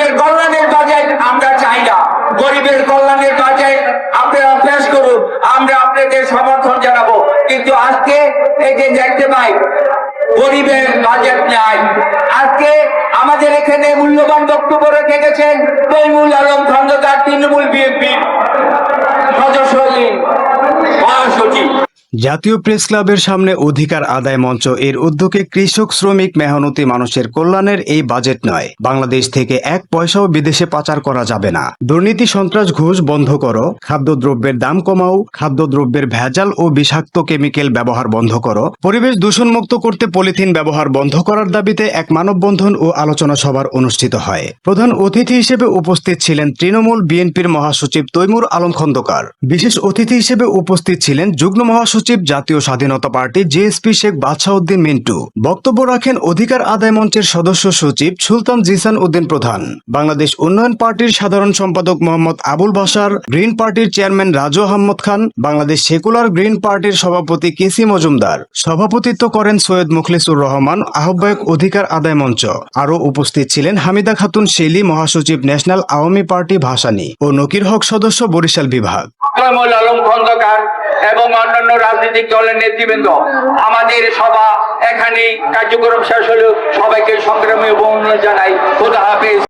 গরিবের কল্যাণের বাজেট আমরা চাই না। গরিবের কল্যাণের বাজেট আপনারা পেশ করুন, আমরা আপনাদের সমর্থন জানাব। কিন্তু আজকে এই যে দেখতে পাই, গরিবের বাজেট নাই। আজকে আমাদের এখানে মূল্যবান বক্তব্য রেখে গেছেন তৈমুল আলম খন্দকার, তৃণমূল বিএনপি সদস্য মহাসচিব জাতীয় প্রেস ক্লাবের সামনে অধিকার আদায় মঞ্চ এর উদ্যোগে কৃষক, শ্রমিক, মেহনতি মানুষের কল্যাণের এই বাজেট নয়। বাংলাদেশ থেকে এক পয়সাও বিদেশে পাচার করা যাবে না। দুর্নীতি সন্ত্রাস ঘুষ বন্ধ করো, খাদ্যদ্রব্যের দাম কমাও, খাদ্যদ্রব্যের ভেজাল ও বিষাক্ত কেমিক্যাল ব্যবহার বন্ধ করো, পরিবেশ দূষণমুক্ত করতে পলিথিন ব্যবহার বন্ধ করার দাবিতে এক মানববন্ধন ও আলোচনা সভার অনুষ্ঠিত হয়। প্রধান অতিথি হিসেবে উপস্থিত ছিলেন তৃণমূল বিএনপির মহাসচিব তৈমুর আলম খন্দকার। বিশেষ অতিথি হিসেবে উপস্থিত ছিলেন যুগ্ম মহাসচিব জাতীয় স্বাধীনতা পার্টি জেএসপি শেখ বাদশাউদ্দিন মিন্টু। বক্তব্য রাখেন অধিকার আদায় মঞ্চের সদস্য সচিব সুলতান জিসান উদ্দিন প্রধান। বাংলাদেশ উন্নয়ন পার্টির সাধারণ সম্পাদক মোহাম্মদ আবুল বাসার গ্রিন পার্টির chairman Raju Ahmad Khan, Bangladesh secular green পার্টির সভাপতি কেসি মজুমদার। সভাপতিত্ব করেন সৈয়দ মুখলিসুর রহমান, আহ্বায়ক অধিকার আদায় মঞ্চ। আরও উপস্থিত ছিলেন হামিদা খাতুন শেলি, মহাসচিব ন্যাশনাল আওয়ামী পার্টি ভাসানী ও নকির হক সদস্য বরিশাল বিভাগ। আলম খন্দকার এবং অন্যান্য রাজনৈতিক দলের নেতৃবৃন্দ। আমাদের সভা এখানেই কার্যক্রম শেষ হলেও সবাইকে সংগ্রামী অভিনন্দন জানাই। খোদা হাফেজ।